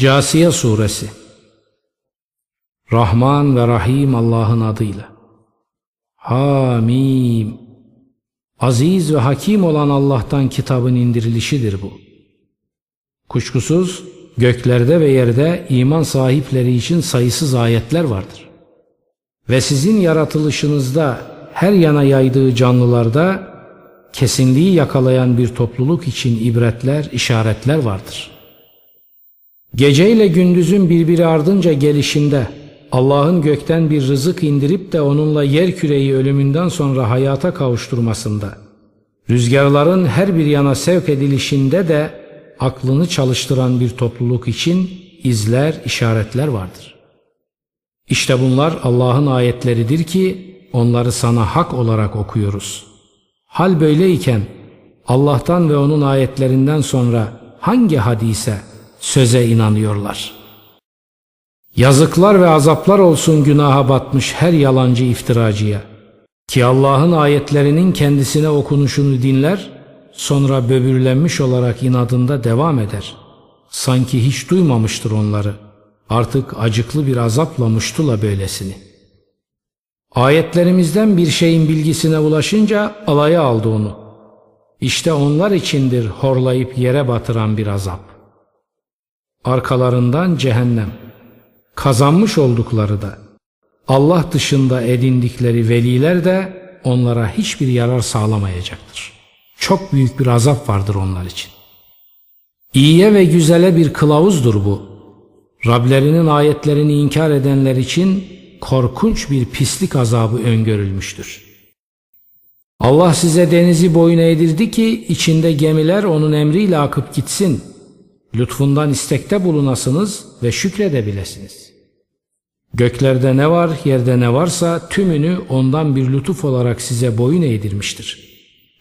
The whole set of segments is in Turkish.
Casiye Suresi Rahman ve Rahim Allah'ın adıyla. Hamim Aziz ve hakim olan Allah'tan kitabın indirilişidir bu. Kuşkusuz göklerde ve yerde iman sahipleri için sayısız ayetler vardır. Ve sizin yaratılışınızda her yana yaydığı canlılarda kesinliği yakalayan bir topluluk için ibretler, işaretler vardır.'' Gece ile gündüzün birbiri ardınca gelişinde Allah'ın gökten bir rızık indirip de onunla yer küreyi ölümünden sonra hayata kavuşturmasında, rüzgarların her bir yana sevk edilişinde de aklını çalıştıran bir topluluk için izler, işaretler vardır. İşte bunlar Allah'ın ayetleridir ki onları sana hak olarak okuyoruz. Hal böyleyken Allah'tan ve onun ayetlerinden sonra hangi hadise, söze inanıyorlar. Yazıklar ve azaplar olsun günaha batmış her yalancı iftiracıya. Ki Allah'ın ayetlerinin kendisine okunuşunu dinler, sonra böbürlenmiş olarak inadında devam eder. Sanki hiç duymamıştır onları. Artık acıklı bir azapla muştula böylesini. Ayetlerimizden bir şeyin bilgisine ulaşınca alaya aldı onu. İşte onlar içindir horlayıp yere batıran bir azap. Arkalarından cehennem. Kazanmış oldukları da Allah dışında edindikleri veliler de onlara hiçbir yarar sağlamayacaktır. Çok büyük bir azap vardır onlar için. İyiye ve güzele bir kılavuzdur bu. Rablerinin ayetlerini inkar edenler için korkunç bir pislik azabı öngörülmüştür. Allah size denizi boyuna edirdi ki içinde gemiler onun emriyle akıp gitsin. Lütfundan istekte bulunasınız ve şükredebilesiniz. Göklerde ne var, yerde ne varsa tümünü ondan bir lütuf olarak size boyun eğdirmiştir.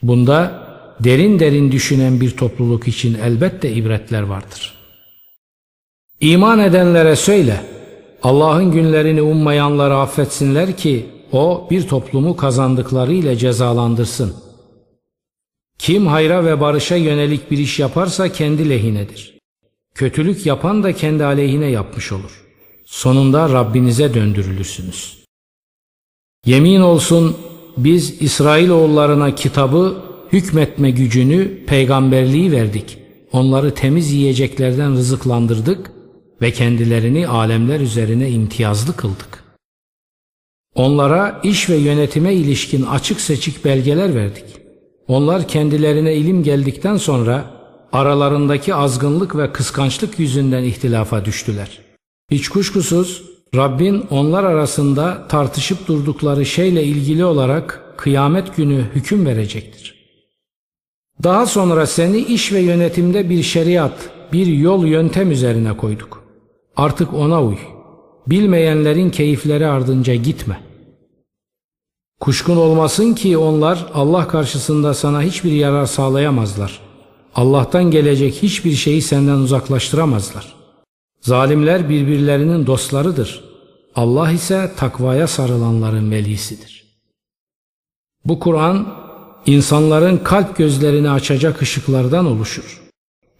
Bunda derin derin düşünen bir topluluk için elbette ibretler vardır. İman edenlere söyle, Allah'ın günlerini ummayanları affetsinler ki o bir toplumu kazandıkları ile cezalandırsın. Kim hayra ve barışa yönelik bir iş yaparsa kendi lehinedir. Kötülük yapan da kendi aleyhine yapmış olur. Sonunda Rabbinize döndürülürsünüz. Yemin olsun biz İsrailoğullarına kitabı, hükmetme gücünü, peygamberliği verdik. Onları temiz yiyeceklerden rızıklandırdık ve kendilerini alemler üzerine imtiyazlı kıldık. Onlara iş ve yönetime ilişkin açık seçik belgeler verdik. Onlar kendilerine ilim geldikten sonra aralarındaki azgınlık ve kıskançlık yüzünden ihtilafa düştüler. Hiç kuşkusuz Rabbin onlar arasında tartışıp durdukları şeyle ilgili olarak kıyamet günü hüküm verecektir. Daha sonra seni iş ve yönetimde bir şeriat, bir yol yöntem üzerine koyduk. Artık ona uy. Bilmeyenlerin keyifleri ardınca gitme. Kuşkun olmasın ki onlar Allah karşısında sana hiçbir yarar sağlayamazlar.'' Allah'tan gelecek hiçbir şeyi senden uzaklaştıramazlar. Zalimler birbirlerinin dostlarıdır. Allah ise takvaya sarılanların velisidir. Bu Kur'an insanların kalp gözlerini açacak ışıklardan oluşur.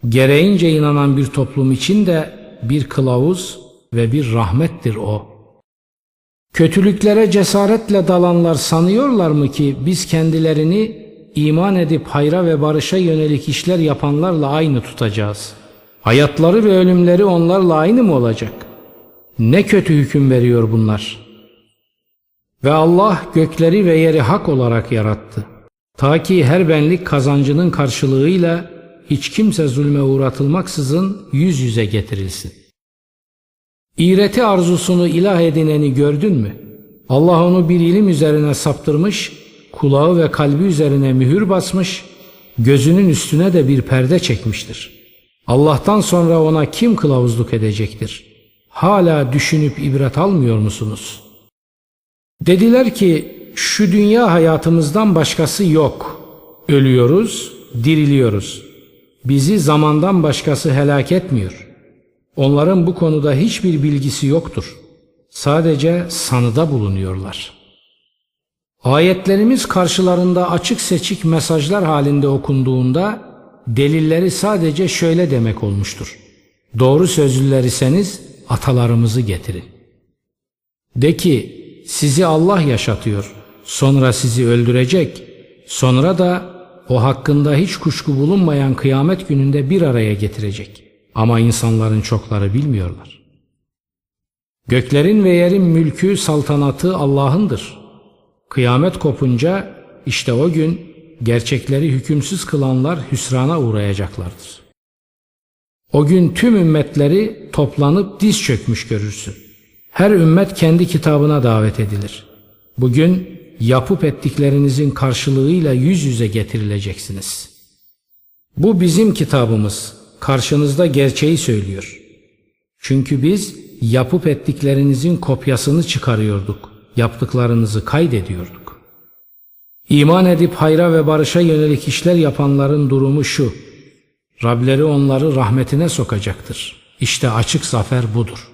Gereğince inanan bir toplum için de bir kılavuz ve bir rahmettir o. Kötülüklere cesaretle dalanlar sanıyorlar mı ki biz kendilerini iman edip hayra ve barışa yönelik işler yapanlarla aynı tutacağız. Hayatları ve ölümleri onlarla aynı mı olacak? Ne kötü hüküm veriyor bunlar. Ve Allah gökleri ve yeri hak olarak yarattı. Ta ki her benlik kazancının karşılığıyla hiç kimse zulme uğratılmaksızın yüz yüze getirilsin. İğreti arzusunu ilah edineni gördün mü? Allah onu bir ilim üzerine saptırmış kulağı ve kalbi üzerine mühür basmış, gözünün üstüne de bir perde çekmiştir. Allah'tan sonra ona kim kılavuzluk edecektir? Hala düşünüp ibret almıyor musunuz? Dediler ki şu dünya hayatımızdan başkası yok. Ölüyoruz, diriliyoruz. Bizi zamandan başkası helak etmiyor. Onların bu konuda hiçbir bilgisi yoktur. Sadece sanıda bulunuyorlar.'' Ayetlerimiz karşılarında açık seçik mesajlar halinde okunduğunda delilleri sadece şöyle demek olmuştur. Doğru sözlüler iseniz atalarımızı getirin. De ki sizi Allah yaşatıyor. Sonra sizi öldürecek. Sonra da o hakkında hiç kuşku bulunmayan kıyamet gününde bir araya getirecek. Ama insanların çokları bilmiyorlar. Göklerin ve yerin mülkü saltanatı Allah'ındır. Kıyamet kopunca işte o gün gerçekleri hükümsüz kılanlar hüsrana uğrayacaklardır. O gün tüm ümmetleri toplanıp diz çökmüş görürsün. Her ümmet kendi kitabına davet edilir. Bugün yapıp ettiklerinizin karşılığıyla yüz yüze getirileceksiniz. Bu bizim kitabımız. Karşınızda gerçeği söylüyor. Çünkü biz yapıp ettiklerinizin kopyasını çıkarıyorduk. Yaptıklarınızı kaydediyorduk. İman edip hayra ve barışa yönelik işler yapanların durumu şu. Rableri onları rahmetine sokacaktır. İşte açık zafer budur.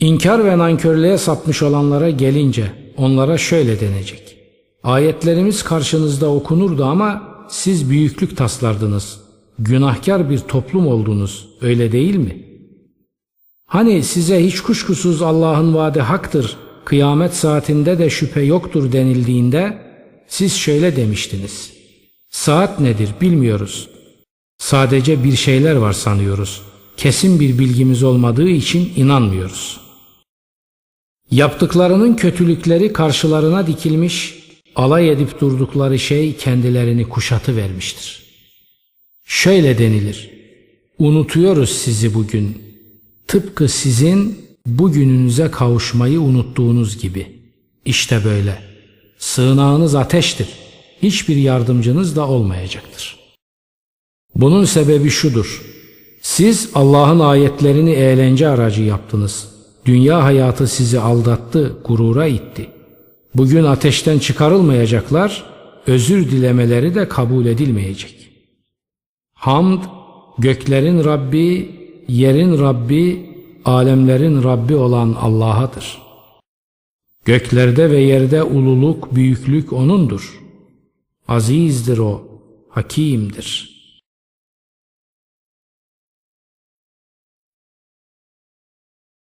İnkar ve nankörlüğe sapmış olanlara gelince onlara şöyle denecek. Ayetlerimiz karşınızda okunurdu ama siz büyüklük taslardınız. Günahkar bir toplum oldunuz öyle değil mi? Hani size hiç kuşkusuz Allah'ın vaadi haktır, kıyamet saatinde de şüphe yoktur denildiğinde siz şöyle demiştiniz. Saat nedir bilmiyoruz. Sadece bir şeyler var sanıyoruz. Kesin bir bilgimiz olmadığı için inanmıyoruz. Yaptıklarının kötülükleri karşılarına dikilmiş, alay edip durdukları şey kendilerini kuşatı vermiştir. Şöyle denilir. Unutuyoruz sizi bugün. Tıpkı sizin bugününüze kavuşmayı unuttuğunuz gibi. İşte böyle. Sığınağınız ateştir. Hiçbir yardımcınız da olmayacaktır. Bunun sebebi şudur. Siz Allah'ın ayetlerini eğlence aracı yaptınız. Dünya hayatı sizi aldattı, gurura itti. Bugün ateşten çıkarılmayacaklar, özür dilemeleri de kabul edilmeyecek. Hamd, göklerin Rabbi, yerin Rabbi, alemlerin Rabbi olan Allah'adır. Göklerde ve yerde ululuk, büyüklük O'nundur. Azizdir O, hakimdir.''